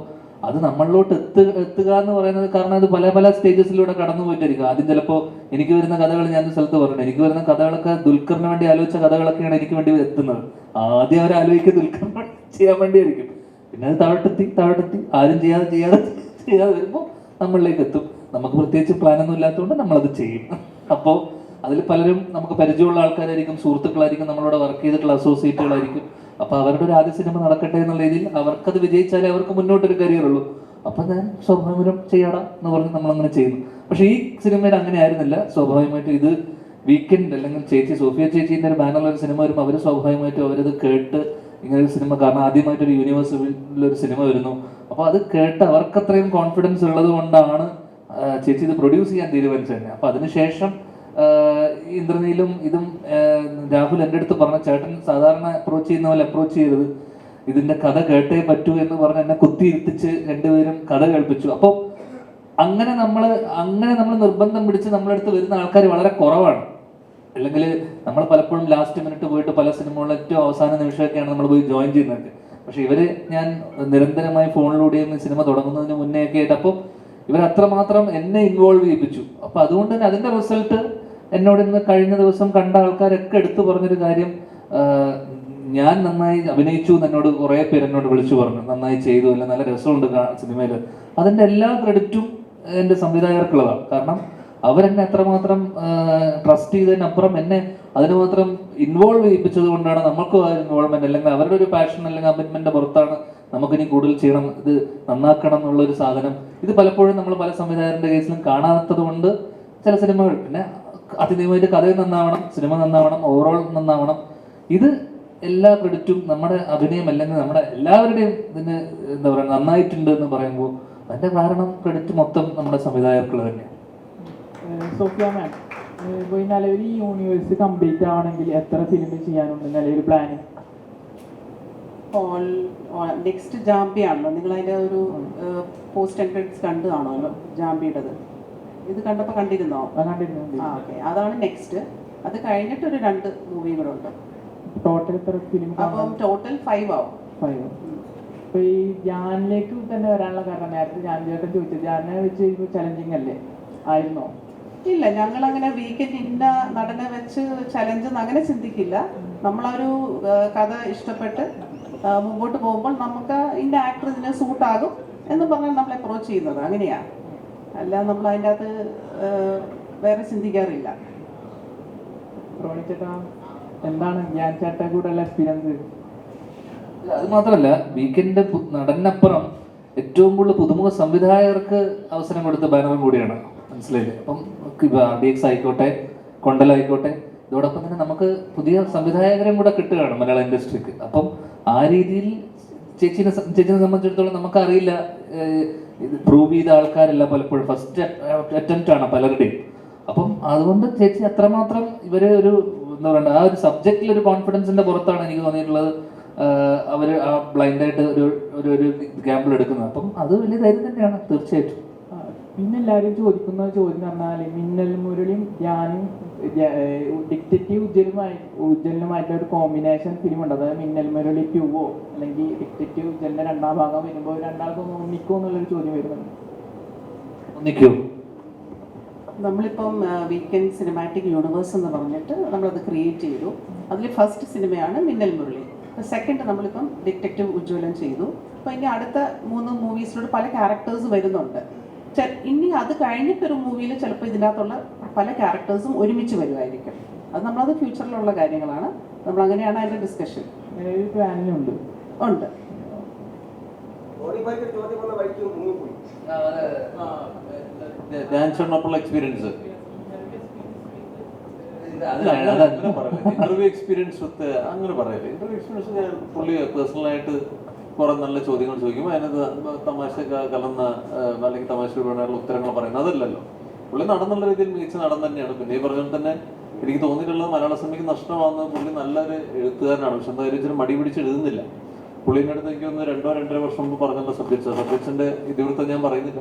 അത് നമ്മളിലോട്ട് എത്തു എത്തുക എന്ന് പറയുന്നത് കാരണം അത് പല പല സ്റ്റേജസിലൂടെ കടന്നു പോയിട്ടായിരിക്കും ആദ്യം ചിലപ്പോൾ എനിക്ക് വരുന്ന കഥകൾ ഞാൻ സ്ഥലത്ത് പറഞ്ഞു എനിക്ക് വരുന്ന കഥകളൊക്കെ ദുൽഖറിന് വേണ്ടി ആലോചിച്ച കഥകളൊക്കെയാണ് എനിക്ക് വേണ്ടി എത്തുന്നത്. ആദ്യം അവർ ആലോചിക്കുക വേണ്ടി ചെയ്യാൻ വേണ്ടിയായിരിക്കും. പിന്നെ അത് താഴ്ത്തെത്തി താഴ്ത്തെത്തി ആരും ചെയ്യാതെ ചെയ്യാതെ ചെയ്യാതെ വരുമ്പോൾ നമ്മളിലേക്ക് എത്തും. നമുക്ക് പ്രത്യേകിച്ച് പ്ലാനൊന്നും ഇല്ലാത്തതുകൊണ്ട് നമ്മളത് ചെയ്യും. അപ്പോൾ അതിൽ പലരും നമുക്ക് പരിചയമുള്ള ആൾക്കാരായിരിക്കും സുഹൃത്തുക്കളായിരിക്കും നമ്മളോട് വർക്ക് ചെയ്തിട്ടുള്ള അസോസിയേറ്റുകളായിരിക്കും അപ്പൊ അവരുടെ ഒരു ആദ്യ സിനിമ നടക്കട്ടെ എന്നുള്ള രീതിയിൽ അവർക്കത് വിജയിച്ചാലേ അവർക്ക് മുന്നോട്ടൊരു കരിയർ ഉള്ളൂ. അപ്പൊ ഞാൻ സ്വാഭാവികം ചെയ്യാടാ എന്ന് പറഞ്ഞ് നമ്മൾ അങ്ങനെ ചെയ്യുന്നു. പക്ഷെ ഈ സിനിമയിൽ അങ്ങനെ ആയിരുന്നില്ല. സ്വാഭാവികമായിട്ടും ഇത് വീക്കെൻഡ് അല്ലെങ്കിൽ ചേച്ചി സോഫിയ ചേച്ചീന്റെ ഒരു ബാനറിൽ ഒരു സിനിമ വരുമ്പോൾ അവർ സ്വാഭാവികമായിട്ടും അവരത് കേട്ട് ഇങ്ങനെ ഒരു സിനിമ കാരണം ആദ്യമായിട്ട് ഒരു യൂണിവേഴ്സിൽ ഒരു സിനിമ വരുന്നു. അപ്പോൾ അത് കേട്ട് അവർക്ക് അത്രയും കോൺഫിഡൻസ് ഉള്ളത് കൊണ്ടാണ് ചേച്ചി ഇത് പ്രൊഡ്യൂസ് ചെയ്യാൻ തീരുമാനിച്ചത് തന്നെ. അപ്പൊ അതിനുശേഷം ഇന്ദ്രനീലും ഇതും രാഹുൽ എന്റെ അടുത്ത് പറഞ്ഞ ചേട്ടൻ സാധാരണ അപ്രോച്ച് ചെയ്യുന്ന പോലെ അപ്രോച്ച് ചെയ്യരുത്. ഇതിന്റെ കഥ കേട്ടേ പറ്റൂ എന്ന് പറഞ്ഞ് എന്നെ കുത്തിയിരുത്തിച്ച് രണ്ടുപേരും കഥ കേൾപ്പിച്ചു. അപ്പോൾ അങ്ങനെ നമ്മൾ അങ്ങനെ നമ്മൾ നിർബന്ധം പിടിച്ച് നമ്മുടെ അടുത്ത് വരുന്ന ആൾക്കാർ വളരെ കുറവാണ്. അല്ലെങ്കിൽ നമ്മൾ പലപ്പോഴും ലാസ്റ്റ് മിനിറ്റ് പോയിട്ട് പല സിനിമകളിലും ഏറ്റവും അവസാന നിമിഷമൊക്കെയാണ് നമ്മൾ പോയി ജോയിൻ ചെയ്യുന്നത്. പക്ഷെ ഇവർ ഞാൻ നിരന്തരമായി ഫോണിലൂടെയും സിനിമ തുടങ്ങുന്നതിന് മുന്നേ ഒക്കെ ആയിട്ട് അപ്പോൾ ഇവർ അത്രമാത്രം എന്നെ ഇൻവോൾവ് ചെയ്യിപ്പിച്ചു. അപ്പൊ അതുകൊണ്ട് തന്നെ അതിന്റെ റിസൾട്ട് എന്നോട് ഇന്ന് കഴിഞ്ഞ ദിവസം കണ്ട ആൾക്കാരൊക്കെ എടുത്തു പറഞ്ഞൊരു കാര്യം ഞാൻ നന്നായി അഭിനയിച്ചു എന്ന് എന്നോട് കുറെ പേര് എന്നോട് വിളിച്ചു പറഞ്ഞു. നന്നായി ചെയ്തു അല്ല നല്ല രസമുണ്ട് സിനിമയിൽ അതിന്റെ എല്ലാ ക്രെഡിറ്റും എന്റെ സംവിധായകർക്കുള്ളതാണ്. കാരണം അവരെന്നെ എത്രമാത്രം ട്രസ്റ്റ് ചെയ്തതിനപ്പുറം എന്നെ അതിനുമാത്രം ഇൻവോൾവ് ചെയ്യിപ്പിച്ചത് കൊണ്ടാണ് നമുക്ക് ആ ഇൻവോൾവ്മെന്റ് അല്ലെങ്കിൽ അവരുടെ ഒരു പാഷൻ അല്ലെങ്കിൽ കമ്മിറ്റ്മെന്റ് പുറത്താണ് നമുക്കിനി കൂടുതൽ ചെയ്യണം. ഇത് നന്നാക്കണം എന്നുള്ള ഒരു സാധനം ഇത് പലപ്പോഴും നമ്മൾ പല സംവിധായകരുടെ കേസിലും കാണാത്തത് കൊണ്ട് ചില സിനിമകൾ പിന്നെ അതിനുമായിട്ട് കഥ നന്നാവണം സിനിമ നന്നാവണം ഓവറോൾ നന്നാവണം. ഇത് എല്ലാ ക്രെഡിറ്റും നമ്മുടെ അഭിനയം അല്ലെങ്കിൽ നമ്മുടെ എല്ലാവരുടെയും ഇതിന് എന്താ പറയുക നന്നായിട്ടുണ്ട് എന്ന് പറയുമ്പോൾ അതിന്റെ കാരണം ക്രെഡിറ്റ് മൊത്തം നമ്മുടെ സംവിധായകർക്കുള്ള തന്നെയാണ്. സോഫിയ മാം ഇപ്പോൾ ഈ നിലവിൽ ഈ യൂണിവേഴ്സ് കംപ്ലീറ്റ് ആവണമെങ്കിൽ എത്ര ഫിലിം ചെയ്യാനുണ്ട് നിലവിൽ പ്ലാനിങ് ഓൾ നെക്സ്റ്റ് ജാമ്പി ആണല്ലോ നിങ്ങൾ അതിന്റെ ഒരു പോസ്റ്റ് എൻട്രൻസ് കണ്ടു കാണുമല്ലോ ജാമ്പിയുടേത് ഇത് കണ്ടപ്പോൾ കണ്ടിരുന്നോ? കണ്ടിരുന്നു ഓക്കെ അതാണ് നെക്സ്റ്റ് അത് കഴിഞ്ഞിട്ട് ഒരു രണ്ട് മൂവിയും കൂടെ ഉണ്ട്. ടോട്ടൽ എത്ര ഫിലിം അപ്പം ടോട്ടൽ ഫൈവ് ആവും. ഫൈവ് അപ്പൊ ഈ ജാനിലേക്ക് തന്നെ വരാനുള്ള കാരണം നേരത്തെ ഞാൻ ചേട്ടൻ ചോദിച്ചത്. ജാനെ വെച്ച് ചലഞ്ചിങ് അല്ലേ? ആയിരുന്നോ? ഇല്ല ഞങ്ങൾ അങ്ങനെ വീക്കെൻഡ് ഇന്ന നടനെ വെച്ച് ചലഞ്ച് അങ്ങനെ ചിന്തിക്കില്ല. നമ്മളൊരു കഥ ഇഷ്ടപ്പെട്ട് മുമ്പോട്ട് പോകുമ്പോൾ നമുക്ക് ഇന്ന ആക്ടർ ഇതിന് സൂട്ടാകും എന്ന് പറഞ്ഞാൽ നമ്മൾ അപ്രോച്ച് ചെയ്യുന്നത്. അങ്ങനെയാ. അല്ല നമ്മൾ അതിന്റെ അകത്ത് വേറെ ചിന്തിക്കാറില്ല. റോണി ചേട്ടാ എന്താണ് ഞാൻ ചേട്ടൻ കൂടെയുള്ള എക്സ്പീരിയൻസ് അത് മാത്രമല്ല വീക്കെൻഡ് നടനപ്പുറം ഏറ്റവും കൂടുതൽ പുതുമുഖ സംവിധായകർക്ക് അവസരം കൊടുത്ത ബാനറും കൂടിയാണ്. മനസ്സിലായില്ലേ? അപ്പം ആർ ഡി എക്സ് ആയിക്കോട്ടെ കൊണ്ടലായിക്കോട്ടെ ഇതോടൊപ്പം തന്നെ നമുക്ക് പുതിയ സംവിധായകരെയും കൂടെ കിട്ടുകയാണ് മലയാള ഇൻഡസ്ട്രിക്ക്. അപ്പം ആ രീതിയിൽ ചേച്ചിനെ ചേച്ചിനെ സംബന്ധിച്ചിടത്തോളം നമുക്കറിയില്ല പ്രൂവ് ചെയ്ത ആൾക്കാരല്ല പലപ്പോഴും. ഫസ്റ്റ് അറ്റംപ്റ്റ് ആണ് പലരുടെയും. അപ്പം അതുകൊണ്ട് ചേച്ചി അത്രമാത്രം ഇവർ ഒരു എന്താ പറയുക ആ ഒരു സബ്ജക്റ്റിൽ ഒരു കോൺഫിഡൻസിന്റെ പുറത്താണ് എനിക്ക് തോന്നിയിട്ടുള്ളത്. അവർ ആ ബ്ലൈൻഡായിട്ട് ഒരു ഒരു ഗ്യാമ്പിൾ എടുക്കുന്നത്. അപ്പം അത് വലിയ ധൈര്യം തന്നെയാണ് തീർച്ചയായിട്ടും. പിന്നെ എല്ലാവരും ചോദിക്കുന്ന ചോദ്യം പറഞ്ഞാൽ മിന്നൽ മുരളിയും ധ്യാനും ഡിക്റ്റേറ്റീവ് ഉജ്ജലുമായി ഉജ്ജലനുമായിട്ടുള്ള ഒരു കോമ്പിനേഷൻ ഫിലിം ഉണ്ട്. അതായത് മിന്നൽ മുരളി ട്യൂവോ അല്ലെങ്കിൽ ഡിക്റ്റേറ്റീവ് ഉജ്ജലിന്റെ രണ്ടാം ഭാഗം വരുമ്പോൾ രണ്ടാൾക്കും ഒന്നിക്കോ എന്നുള്ളൊരു ചോദ്യം വരുന്നുണ്ട്. ഒന്നിക്കോ? നമ്മളിപ്പം വീക്കെൻഡ് സിനിമാറ്റിക് യൂണിവേഴ്സ് എന്ന് പറഞ്ഞിട്ട് നമ്മളത് ക്രിയേറ്റ് ചെയ്തു. അതിൽ ഫസ്റ്റ് സിനിമയാണ് മിന്നൽ മുരളി. സെക്കൻഡ് നമ്മളിപ്പം ഡിറ്റക്റ്റീവ് ഉജ്ജ്വലം ചെയ്തു. അപ്പോൾ ഇനി അടുത്ത മൂന്ന് മൂവീസിലൂടെ പല ക്യാരക്ടേഴ്സ് വരുന്നുണ്ട്. ഇനി അത് കഴിഞ്ഞിട്ടൊരു മൂവിയിൽ ചിലപ്പോൾ ഇതിനകത്തുള്ള പല ക്യാരക്ടേഴ്സും ഒരുമിച്ച് വരുമായിരിക്കും അത് നമ്മളത് ഫ്യൂച്ചറിലുള്ള കാര്യങ്ങളാണ്. നമ്മൾ അങ്ങനെയാണ് അതിന്റെ ഡിസ്കഷൻ പ്ലാനിലുണ്ട് ഉണ്ട്. ചേട്ടനൊപ്പമുള്ള എക്സ്പീരിയൻസ് ഇന്റർവ്യൂ എക്സ്പീരിയൻസ് വിത്ത് അങ്ങനെ പറയല്ലേ ഇന്റർവ്യൂ എക്സ്പീരിയൻസ് ഞാൻ പുള്ളി പേഴ്സണലായിട്ട് കുറെ നല്ല ചോദ്യങ്ങൾ ചോദിക്കുമ്പോൾ അതിനകത്ത് തമാശ കലർന്ന അല്ലെങ്കിൽ തമാശ രൂപേണയുള്ള ഉത്തരങ്ങൾ പറയുന്നത് അതല്ലല്ലോ. പുള്ളി നടന്നുള്ള രീതിയിൽ മികച്ച നടൻ തന്നെയാണ്. പിന്നെ ഈ പറഞ്ഞ തന്നെ എനിക്ക് തോന്നിയിട്ടുള്ളത് മലയാള സിനിമയ്ക്ക് നഷ്ടമാകുന്നത് പുള്ളി നല്ലൊരു എഴുത്തുകാരനാണ്. പക്ഷെ എന്തായാലും ഇച്ചിരി മടി പിടിച്ച് എഴുതുന്നില്ല. പുള്ളിന്റെ അടുത്ത് എനിക്ക് ഒന്ന് രണ്ടോ രണ്ടര വർഷം മുമ്പ് പറഞ്ഞുള്ള സബ്ജക്ട്സ് സബ്ജക്ട്സിന്റെ ഇതിവൃത്തം ഞാൻ പറയുന്നില്ല.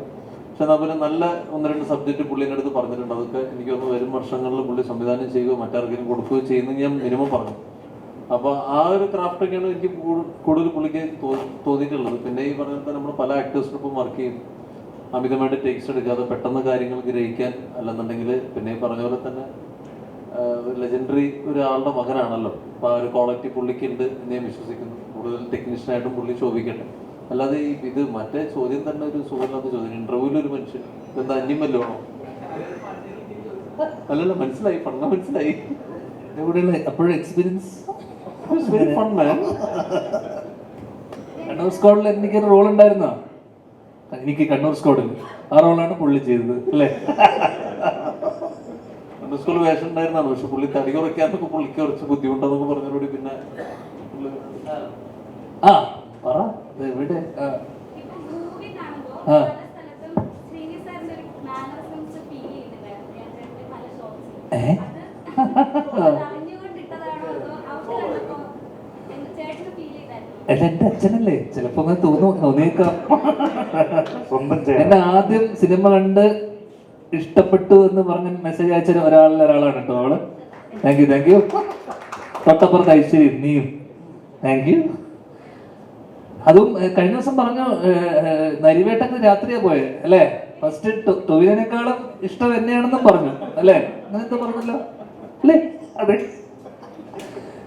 പക്ഷെ എന്നാൽ നല്ല ഒന്ന് രണ്ട് സബ്ജക്റ്റ് പുള്ളിന്റെ അടുത്ത് പറഞ്ഞിട്ടുണ്ട്. അതൊക്കെ എനിക്ക് തോന്നുന്നു വരും വർഷങ്ങളിൽ പുള്ളി സംവിധാനം ചെയ്യുകയോ മറ്റാർക്കെങ്കിലും കൊടുക്കുകയോ ചെയ്യുന്നെങ്കിൽ ഞാൻ മിനിമം പറഞ്ഞു. അപ്പോൾ ആ ഒരു ക്രാഫ്റ്റൊക്കെയാണ് എനിക്ക് കൂടു- കൂടുതൽ പുള്ളിക്ക് തോന്നിയിട്ടുള്ളത്. പിന്നെ ഈ പറഞ്ഞ നമ്മൾ പല ആക്ടേഴ്സിനൊപ്പം വർക്ക് ചെയ്യും. അമിതമായിട്ട് ടേക്സ് എടുക്കാതെ പെട്ടെന്ന് കാര്യങ്ങൾ ഗ്രഹിക്കാൻ അല്ലെന്നുണ്ടെങ്കിൽ പിന്നെ ഈ പറഞ്ഞ പോലെ തന്നെ ലെജൻഡറി ഒരാളുടെ മകനാണല്ലോ. അപ്പൊ ആ ഒരു ക്വാളിറ്റി പുള്ളിക്ക് ഉണ്ട് എന്ന് ഞാൻ വിശ്വസിക്കുന്നു. കൂടുതൽ ടെക്നീഷ്യനായിട്ടും പുള്ളി ശോഭിക്കട്ടെ. അല്ലാതെ ഈ ഇത് മറ്റേ ചോദ്യം തന്നെ ഒരു സുഖമില്ലാത്ത ചോദ്യം. ഇന്റർവ്യൂവിൽ ഒരു മനുഷ്യൻ എന്താ അന്യമല്ലോ അല്ലല്ല മനസ്സിലായി പണ്ട മനസ്സിലായി. എവിടെയുള്ള അപ്പോഴും experience very fun man Kannur സ്ക്വാഡിൽ എനിക്കൊരു റോൾ ഉണ്ടായിരുന്നോ? എനിക്ക് കണ്ണൂർ സ്ക്വാഡിൽ ആ റോളാണ് പുള്ളി ചെയ്തത് അല്ലേ? സ്കൂൾ വേഷം ഉണ്ടായിരുന്നാണ് പക്ഷെ പുള്ളി തടി കുറയ്ക്കാത്തൊക്കെ പുള്ളിക്ക് കുറച്ച് ബുദ്ധിമുട്ടെന്നൊക്കെ പറഞ്ഞതോടി പിന്നെ ആ പറ. എവിടെ ആ. ഇപ്പൊ മൂവി കാണുമ്പോ ആ. പല സ്ഥലത്തും ശ്രീനി സാറിന്റെ ഒരു mannerisms feel ചെയ്യുന്നുണ്ടായിരുന്നു. ഞാൻ കണ്ട പല shots ലും. ഏ? അത് അറിഞ്ഞുകൊണ്ടിട്ടതാണോ അതോ അവിടെ കണ്ടപ്പോ എന്ത് ചേട്ടന് feel ചെയ്തായിരുന്നോ? അല്ല എന്റെ അച്ഛനല്ലേ ചിലപ്പോ അങ്ങനെ തോന്നുന്നു തോന്നിയേക്കാം സ്വന്തം ചെയ്യാൻ ആദ്യം സിനിമ കണ്ട് ഇഷ്ടപ്പെട്ടു എന്ന് പറഞ്ഞ് മെസ്സേജ് അയച്ച ഒരാളിൽ ഒരാളാണ് കേട്ടോ അവൾ. താങ്ക് യു താങ്ക് യു തൊട്ടപ്പുറത്ത് ഐശ്വര്യം നീയും. താങ്ക് യു അതും കഴിഞ്ഞ ദിവസം പറഞ്ഞു നരിവേട്ടക്ക് രാത്രിയാ പോയത് അല്ലേ? ഫസ്റ്റ് ടൊവിനേക്കാളും ഇഷ്ടം എന്നെയാണെന്നും പറഞ്ഞു അല്ലേ? എന്താ പറഞ്ഞല്ലോ അല്ലേ? അതെ.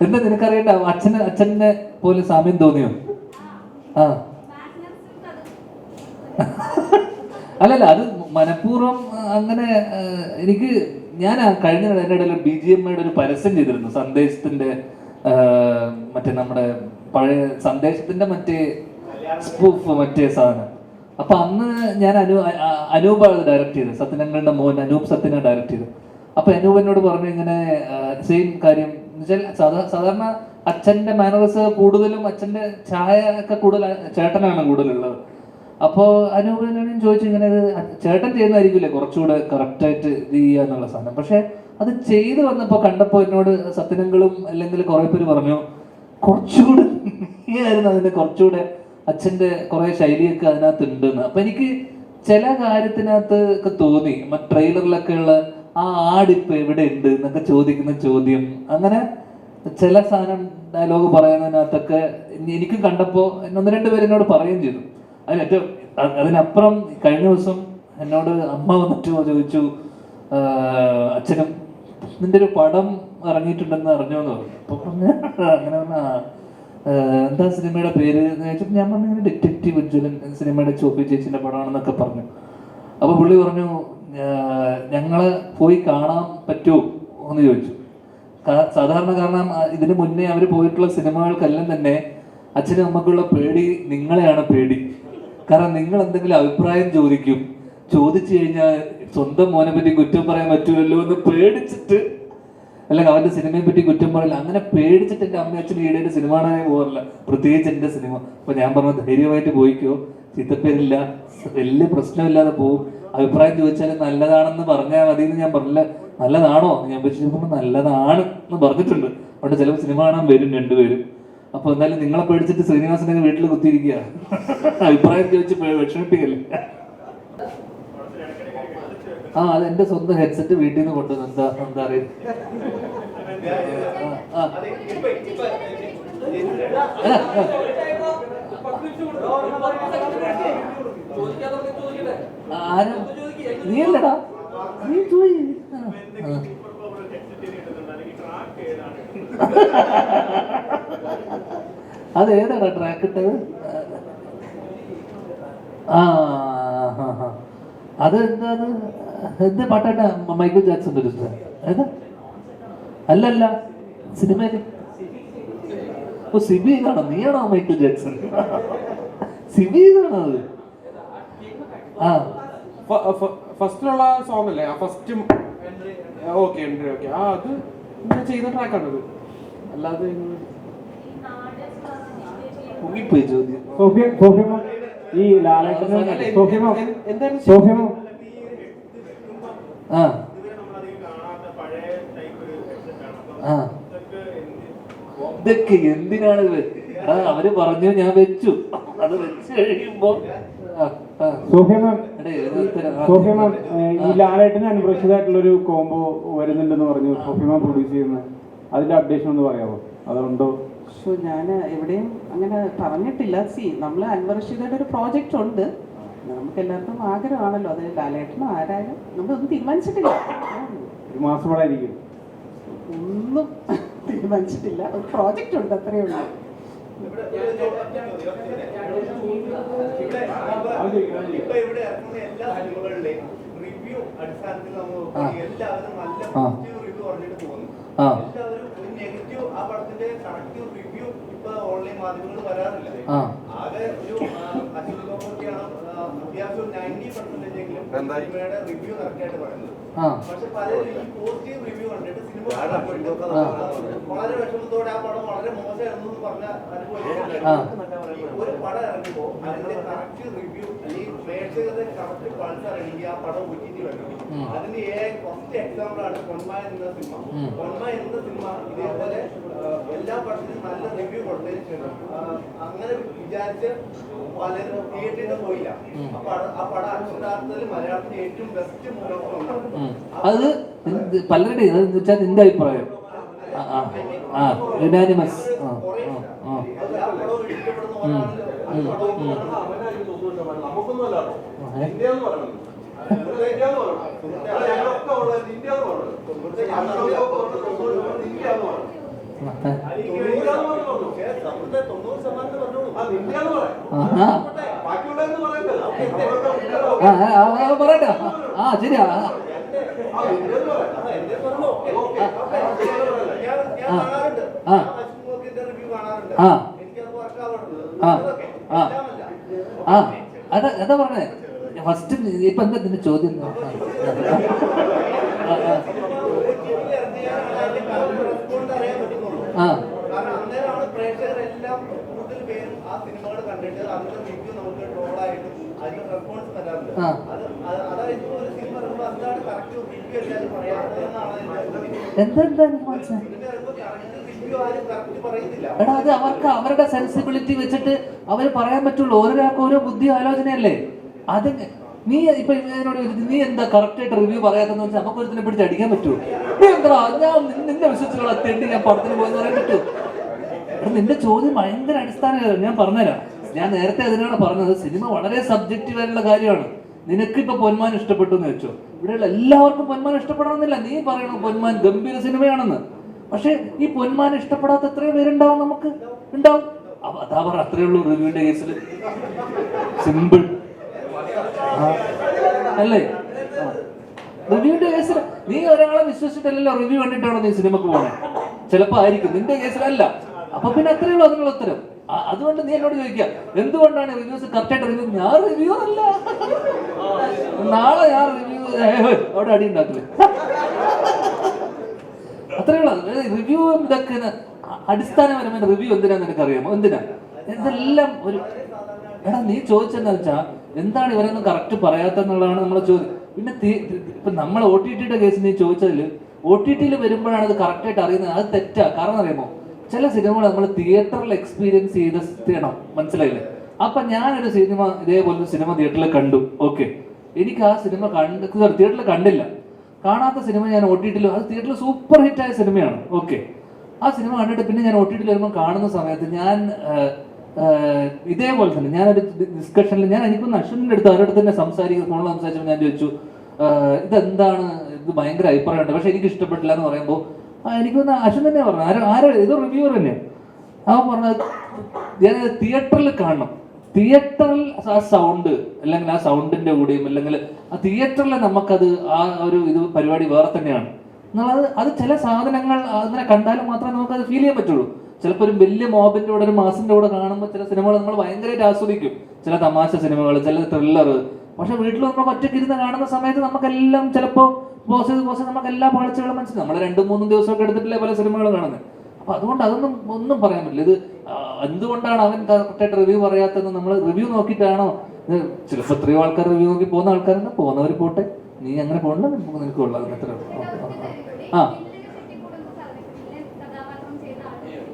എന്താ നിനക്കറിയണ്ട? അച്ഛന് അച്ഛനെ പോലെ സാമ്യം തോന്നിയോ? അല്ലല്ല അത് മനഃപൂർവം അങ്ങനെ എനിക്ക് ഞാൻ കഴിഞ്ഞ എന്റെ ഇടയിൽ ബി ജി എം ഒരു പരസ്യം ചെയ്തിരുന്നു. സന്ദേശത്തിന്റെ മറ്റേ നമ്മുടെ പഴയ സന്ദേശത്തിന്റെ മറ്റേ സ്പൂഫ് മറ്റേ സാധനം. അപ്പൊ അന്ന് ഞാൻ അനു അനൂപാണ് ഡയറക്ട് ചെയ്തത്. സത്യനങ്ങളുടെ മോൻ അനൂപ് സത്യനെ ഡയറക്റ്റ് ചെയ്തു അപ്പൊ അനൂപ് എന്നോട് പറഞ്ഞു ഇങ്ങനെ സെയിം കാര്യം. എന്നുവെച്ചാൽ സാധാ- സാധാരണ അച്ഛന്റെ മാനറസ് കൂടുതലും അച്ഛന്റെ ചായ ഒക്കെ കൂടുതൽ ചേട്ടനാണ് കൂടുതലുള്ളത്. അപ്പോ അനൂപനോടും ചോദിച്ചു ഇങ്ങനെ ഇത് ചേട്ടൻ ചെയ്യുന്നതായിരിക്കില്ലേ കുറച്ചുകൂടെ കറക്റ്റ് ആയിട്ട് ഇത് ചെയ്യുക എന്നുള്ള സാധനം. പക്ഷേ അത് ചെയ്തു വന്നപ്പോൾ കണ്ടപ്പോൾ എന്നോട് സത്യനങ്ങളും അല്ലെങ്കിൽ കുറെ പേര് പറഞ്ഞു കുറച്ചുകൂടെ ആയിരുന്നു അതിന്റെ കുറച്ചുകൂടെ അച്ഛന്റെ കുറേ ശൈലിയൊക്കെ അതിനകത്ത് ഉണ്ടെന്ന് അപ്പൊ എനിക്ക് ചില കാര്യത്തിനകത്ത് ഒക്കെ തോന്നി ട്രെയിലറിലൊക്കെ ഉള്ള ആ ആടിപ്പ് എവിടെ ഉണ്ട് എന്നൊക്കെ ചോദിക്കുന്ന ചോദ്യം. അങ്ങനെ ചില സാധനം ഡയലോഗ് പറയുന്നതിനകത്തൊക്കെ എനിക്ക് കണ്ടപ്പോൾ കണ്ടപ്പോ ഒന്ന് രണ്ട് പേര് എന്നോട് പറയുകയും ചെയ്തു. അതിന് ഏറ്റവും അതിനപ്പുറം കഴിഞ്ഞ ദിവസം എന്നോട് അമ്മ വന്നിട്ട് ചോദിച്ചു "ആഹ് അച്ഛനും നിന്റെ ഒരു പടം ഇറങ്ങിയിട്ടുണ്ടെന്ന് അറിഞ്ഞോന്ന് പറഞ്ഞു. അപ്പൊ പറഞ്ഞു അങ്ങനെ പറഞ്ഞാൽ എന്താ സിനിമയുടെ പേര്? ചോദിച്ചപ്പോൾ ഞാൻ പറഞ്ഞു ഡിറ്റക്റ്റീവ് ഉജ്ജ്വലൻ സിനിമയുടെ ചോപ്പി ചേച്ചിന്റെ പടമാണെന്നൊക്കെ പറഞ്ഞു. അപ്പോൾ പുള്ളി പറഞ്ഞു ഞങ്ങൾ പോയി കാണാൻ പറ്റുമോ? എന്ന് ചോദിച്ചു. സാധാരണ കാരണം ഇതിനു മുന്നേ അവർ പോയിട്ടുള്ള സിനിമകൾക്കെല്ലാം തന്നെ അച്ഛനും അമ്മക്കുള്ള പേടി നിങ്ങളെയാണ് പേടി. കാരണം നിങ്ങൾ എന്തെങ്കിലും അഭിപ്രായം ചോദിക്കും. ചോദിച്ചു കഴിഞ്ഞാൽ സ്വന്തം മോനെ പറ്റി കുറ്റം പറയാൻ പറ്റുമല്ലോ എന്ന് പേടിച്ചിട്ട് അല്ലെങ്കിൽ അവന്റെ സിനിമയെ പറ്റി കുറ്റം പറയില്ല. അങ്ങനെ പേടിച്ചിട്ട് എന്റെ അമ്മ അച്ഛൻ ഈടെ സിനിമ കാണാനേ പോകാറില്ല. പ്രത്യേകിച്ച് എന്റെ സിനിമ. അപ്പൊ ഞാൻ പറഞ്ഞു ധൈര്യമായിട്ട് പോയിക്കോ. ചീത്തപ്പേരില്ല. വലിയ പ്രശ്നമില്ലാതെ പോകും അഭിപ്രായം ചോദിച്ചാൽ നല്ലതാണെന്ന് പറഞ്ഞാൽ മതി എന്ന് ഞാൻ പറഞ്ഞില്ല. നല്ലതാണോ? ഞാൻ ചോദിച്ചപ്പോൾ നല്ലതാണ് എന്ന് പറഞ്ഞിട്ടുണ്ട്. അതുകൊണ്ട് ചിലപ്പോൾ സിനിമ കാണാൻ വരും രണ്ടുപേരും. അപ്പൊ എന്തായാലും നിങ്ങളെ പേടിച്ചിട്ട് ശ്രീനിവാസനൊക്കെ വീട്ടിൽ കുത്തിയിരിക്കുക അഭിപ്രായം ചോദിച്ച് വിഷമിപ്പിക്കല്ലേ? ആ അത് എന്റെ സ്വന്തം ഹെഡ്സെറ്റ് വീട്ടിൽ നിന്ന് കൊണ്ടുവന്നു. എന്താ എന്താ അറിയാം. ആരും? നീ അല്ലടാ അത് ഏതാടാ ട്രാക്ക് ഇട്ടത്? ആ. അത് എന്താണ് എന്ത് പാട്ടാണ് മൈക്കിൾ ജാക്സൺ ഒരു ഏതാ? അല്ലല്ല സിനിമയിൽ. ഓ സിബിയിലാണോ നീയാണോ മൈക്കിൾ ജാക്സൺ സിബിയിലാണോ അത്. ആ. ഫസ്റ്റിലുള്ള സോങ് അല്ലേ? ആ ഫസ്റ്റ് ഓക്കെ എൻട്രി ഓക്കെ ആ അത് ഞാൻ ചെയ്ത ട്രാക്കാണത് അല്ലാതെ ഈ ചോദ്യം ലാലേട്ടന് സോഫിയമോ സോഫിയമോ ആ. ആ. ഇതൊക്കെ എന്തിനാണ് അവർ പറഞ്ഞു ഞാൻ വെച്ചു. അത് വെച്ച് കഴിയുമ്പോ സോഫിയ മാം ഏഹ് ഈ ലാലേട്ടന് ഒരു കോംബോ വരുന്നുണ്ടെന്ന് പറഞ്ഞു സോഫിമാൻ പ്രൊഡ്യൂസ് ചെയ്യുന്ന അതിന്റെ അപ്ഡേഷൻ ഒന്ന് പറയാമോ അതുണ്ടോ? സോ ഞാൻ എവിടെയും അങ്ങനെ പറഞ്ഞിട്ടില്ല. സി നമ്മൾ അൻവർഷിതയുടെ ഒരു പ്രോജക്റ്റ് ഉണ്ട്. നമുക്ക് എല്ലാവർക്കും ആഗ്രഹമാണല്ലോ. അത് ലാലേട്ടനും ആരായാലും നമ്മളൊന്നും തീരുമാനിച്ചിട്ടില്ല. ഒരു ഒന്നും തീരുമാനിച്ചിട്ടില്ല. ഒരു പ്രോജക്റ്റ് ഉണ്ട് അത്രയേ ഉള്ളൂ. ഇപ്പൊ ഇവിടെ ഇറങ്ങുന്ന എല്ലാ സിനിമകളിലെയും റിവ്യൂ അടിസ്ഥാനത്തിൽ നമ്മൾ എല്ലാവരും നല്ല. പോസിറ്റീവ് റിവ്യൂ പറഞ്ഞിട്ട് പോകുന്നു. എല്ലാവരും നെഗറ്റീവ് ആ പടത്തിന്റെ കറക്റ്റീവ് റിവ്യൂ ആ. ആ പക്ഷെ പലരും ഈ പോസിറ്റീവ് റിവ്യൂ കണ്ടിട്ട് സിനിമ വളരെ വിഷമത്തോടെ ആ പടം വളരെ മോശമായിരുന്നു എന്ന് പറഞ്ഞ അനുഭവിച്ചിട്ടുണ്ടായിരുന്നു ഈ ഒരു പടം ഇറങ്ങുമ്പോൾ അതിന്റെ കറക്റ്റ് റിവ്യൂ അല്ലെങ്കിൽ പ്രേക്ഷകരുടെ കറക്റ്റ് പൾസ് അറിയണമെങ്കിൽ ആ പടം ഒറ്റിറ്റി വരണം. അതിന് ഫസ്റ്റ് എക്സാമ്പിൾ ആണ് പൊന്മ എന്ന സിനിമ. പൊന്മ എന്ന സിനിമ ഇതേപോലെ എല്ലാ പടത്തിനും നല്ല റിവ്യൂ കൊടുത്തതിന് അങ്ങനെ വിചാരിച്ച് പലരും തിയേറ്ററിന് പോയില്ല. ആ പടം അക്ഷരാർത്ഥത്തിൽ മലയാളത്തിൽ ഏറ്റവും ബെസ്റ്റ് അത് പലരുടെ വെച്ചാൽ നിന്റെ അഭിപ്രായം? ആ യുനാനിമസ് ആ ആ ഇന്ത്യ എന്ന് പറയുന്നത് ഇന്ത്യ എന്ന് പറയുന്നത്. പറയട്ടെ. ആ, ശരിയാ. ആ, ആ. ആ, ആ. അതാ പറഞ്ഞേ. ഫസ്റ്റ് ഇപ്പൊ എന്താ നിന്റെ ചോദ്യം എന്താ? ആ, എടാ അത് അവർക്ക് അവരുടെ സെൻസിബിലിറ്റി വെച്ചിട്ട് അവർ പറയാൻ പറ്റുള്ളൂ. ഓരോരാൾക്ക് ഓരോ ബുദ്ധി ആലോചനയല്ലേ? അത് നീ ഇപ്പൊ എന്നോട് ചോദിച്ചു നീ എന്താ കറക്റ്റ് ആയിട്ട് റിവ്യൂ പറയാത്തെന്ന് വെച്ചാൽ നമുക്ക് ഒരുത്തിനെ പിടിച്ച് അടിക്കാൻ പറ്റുമോ നീ എന്താ ഞാൻ നിന്നെ- വിശ്വസിച്ചുള്ള തെണ്ടി ഞാൻ പടത്തിന് പോയെന്ന് പറയാൻ പറ്റുമോ നിന്റെ ചോദ്യം ഭയങ്കര അടിസ്ഥാനമായിരുന്നു ഞാൻ പറഞ്ഞുതരാം. ഞാൻ നേരത്തെ അതിനാണ് പറഞ്ഞത് സിനിമ വളരെ സബ്ജക്റ്റീവ് ആയിട്ടുള്ള കാര്യമാണ്. നിനക്ക് ഇപ്പൊ പൊന്മാൻ ഇഷ്ടപ്പെട്ടു എന്ന് വെച്ചോ? ഇവിടെയുള്ള എല്ലാവർക്കും പൊന്മാൻ ഇഷ്ടപ്പെടണമെന്നില്ല. നീ പറയണു പൊന്മാൻ ഗംഭീര സിനിമയാണെന്ന്. പക്ഷേ ഈ പൊന്മാൻ ഇഷ്ടപ്പെടാത്ത എത്രയോ പേരുണ്ടാവും നമുക്ക്. ഉണ്ടാവും. അപ്പൊ അതാ പറ അത്രേ ഉള്ളൂ റിവ്യൂവിന്റെ കേസിൽ സിമ്പിൾ അല്ലേ? റിവ്യൂന്റെ കേസിൽ നീ ഒരാളെ വിശ്വസിച്ചിട്ടല്ലല്ലോ റിവ്യൂ കണ്ടിട്ടാണോ നീ സിനിമക്ക് പോകണേ ചിലപ്പോ ആയിരിക്കും നിന്റെ കേസിലല്ല അപ്പൊ പിന്നെ അത്രേ ഉള്ളൂ അതിനുള്ള ഉത്തരം. അതുകൊണ്ട് നീ എന്നോട് ചോദിക്കുക എന്തുകൊണ്ടാണ് റിവ്യൂസ് കറക്റ്റ് ആയിട്ട് ഞാൻ റിവ്യൂ അല്ല. നാളെ ഞാൻ റിവ്യൂ അവിടെ അടി ഉണ്ടാക്കില്ലേ അത്രേ ഉള്ളൂ. റിവ്യൂ ഇതൊക്കെ അടിസ്ഥാനപരമായ റിവ്യൂ എന്തിനാന്ന് എനിക്ക് അറിയാമോ എന്തിനാ? ഇതെല്ലാം ഒരു എടാ നീ ചോദിച്ചെന്താ വെച്ചാ എന്താണ് ഇവരൊന്നും കറക്റ്റ് പറയാത്തെന്നുള്ളതാണ് നമ്മളെ ചോദ്യം. പിന്നെ ഇപ്പൊ നമ്മൾ ഒ ടി ടിയുടെ കേസ് നീ ചോദിച്ചതിൽ ഒ ടി ടിയിൽ വരുമ്പോഴാണ് അത് കറക്റ്റ് ആയിട്ട് അറിയുന്നത്. അത് തെറ്റാ. കാരണം അറിയുമോ? ചില സിനിമകൾ നമ്മൾ തിയേറ്ററിൽ എക്സ്പീരിയൻസ് ചെയ്ത് ചെയ്യണം മനസ്സിലായില്ലേ? അപ്പൊ ഞാനൊരു സിനിമ ഇതേപോലെ സിനിമ തിയേറ്ററിൽ കണ്ടു. ഓക്കെ എനിക്ക് ആ സിനിമ കണ്ട് തിയേറ്ററിൽ കണ്ടില്ല. കാണാത്ത സിനിമ ഞാൻ ഒ ടി ടിയിൽ അത് തിയേറ്ററിൽ സൂപ്പർ ഹിറ്റ് ആയ സിനിമയാണ്. ഓക്കെ ആ സിനിമ കണ്ടിട്ട് പിന്നെ ഞാൻ ഒ ടി ടിയിൽ വരുമ്പോൾ കാണുന്ന സമയത്ത് ഞാൻ ഇതേപോലെ തന്നെ ഞാനൊരു ഡിസ്കഷനിൽ ഞാൻ എനിക്കൊന്ന് അശ്വിന്റെ അടുത്ത് അവരുടെ തന്നെ സംസാരിക്കുന്ന ഫോണിൽ സംസാരിച്ചപ്പോൾ ഞാൻ ചോദിച്ചു ഇതെന്താണ്? ഇത് ഭയങ്കര അഭിപ്രായമുണ്ട്. പക്ഷെ എനിക്ക് ഇഷ്ടപ്പെട്ടില്ല എന്ന് പറയുമ്പോൾ എനിക്കൊന്ന് അശ്വിൻ തന്നെ പറഞ്ഞു. ആരോ ആരോ? ഇത് റിവ്യൂവർ തന്നെ. അവൻ പറഞ്ഞത് ഞാൻ തിയേറ്ററിൽ കാണണം. തിയേറ്ററിൽ ആ സൗണ്ട് അല്ലെങ്കിൽ ആ സൗണ്ടിന്റെ കൂടെയും അല്ലെങ്കിൽ ആ തിയേറ്ററിൽ നമുക്കത് ആ ഒരു ഇത് പരിപാടി വേറെ തന്നെയാണ്. എന്നുള്ളത് അത് ചില സാധനങ്ങൾ അങ്ങനെ കണ്ടാലും മാത്രമേ നമുക്ക് അത് ഫീൽ ചെയ്യാൻ പറ്റുള്ളൂ. ചിലപ്പോൾ ഒരു വലിയ മോബിന്റെ കൂടെ ഒരു മാസിന്റെ കൂടെ കാണുമ്പോൾ ചില സിനിമകൾ നമ്മൾ ഭയങ്കരമായിട്ട് ആസ്വദിക്കും. ചില തമാശ സിനിമകൾ ചില ത്രില്ലർ പക്ഷെ വീട്ടിൽ നമ്മൾ ഒറ്റയ്ക്ക് ഇരുന്ന് കാണുന്ന സമയത്ത് നമുക്കെല്ലാം ചിലപ്പോൾ പോസ് ചെയ്ത് ചെയ്ത് നമുക്ക് എല്ലാ പാഴ്ചകളും മനസ്സിലാവും. നമ്മൾ രണ്ടും മൂന്നും ദിവസമൊക്കെ എടുത്തിട്ടില്ലേ പല സിനിമകളും കാണുന്നത് അപ്പൊ അതുകൊണ്ട് അതൊന്നും ഒന്നും പറയാൻ പറ്റില്ല. ഇത് എന്തുകൊണ്ടാണ് അവൻ കറക്റ്റായിട്ട് റിവ്യൂ പറയാത്തതെന്ന് നമ്മൾ റിവ്യൂ നോക്കിയിട്ടാണോ? ചിലപ്പോൾ എത്രയോ ആൾക്കാർ റിവ്യൂ നോക്കി പോകുന്ന ആൾക്കാരുണ്ട്. പോകുന്നവർ പോട്ടെ. നീ അങ്ങനെ പോകണ്ട നിനക്ക് കൊള്ളാം. എത്ര ആ കഥാപാത്രം ചെയ്ത ആളുകൾ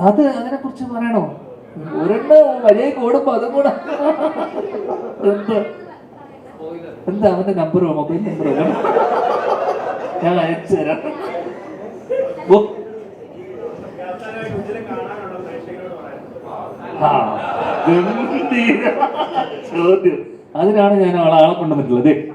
അത് അതിനെ കുറിച്ച് പറയണോ? ഒരെണ്ണം വലിയ കൂടുമ്പോ അതും കൂടെ. എന്താ? എന്താ അവന്റെ നമ്പറോ മൊബൈൽ നമ്പറോ ഞാൻ അയച്ചു തരാം. ചോദ്യം. അതിനാണ് ഞാൻ ആളെ കൊണ്ടുവന്നിട്ടുള്ളത്.